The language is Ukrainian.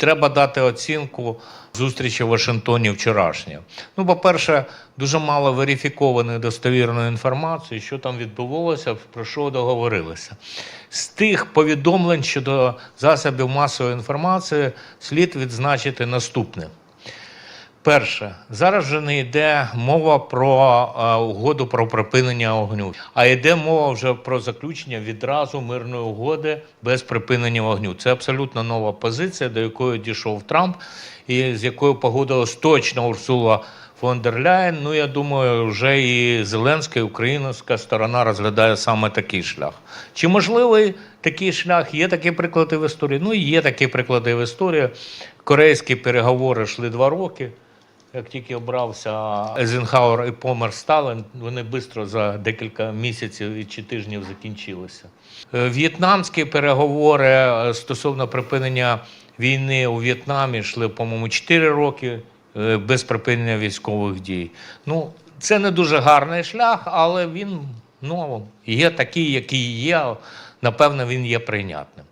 Треба дати оцінку зустрічі в Вашингтоні вчорашньої. Ну, по-перше, дуже мало верифікованої достовірної інформації, що там відбувалося, про що договорилися. З тих повідомлень щодо засобів масової інформації слід відзначити наступне. Перше, зараз вже не йде мова про е, угоду про припинення огню, а йде мова вже про заключення відразу мирної угоди без припинення вогню. Це абсолютно нова позиція, до якої дійшов Трамп, і з якою погодилась точно Урсула фон дер Ляєн. Ну я думаю, вже і Зеленська, і українська сторона розглядає саме такий шлях. Чи можливий такий шлях? Є такі приклади в історії. Ну є такі приклади в історії. Корейські переговори йшли два роки. Як тільки обрався Ейзенхауер і помер Сталин, вони швидко за декілька місяців чи тижнів закінчилися. Е, В'єтнамські переговори е, стосовно припинення війни у В'єтнамі йшли, по-моєму, 4 роки е, без припинення військових дій. Ну, це не дуже гарний шлях, але він ну, є такий, який є. Напевно, він є прийнятним.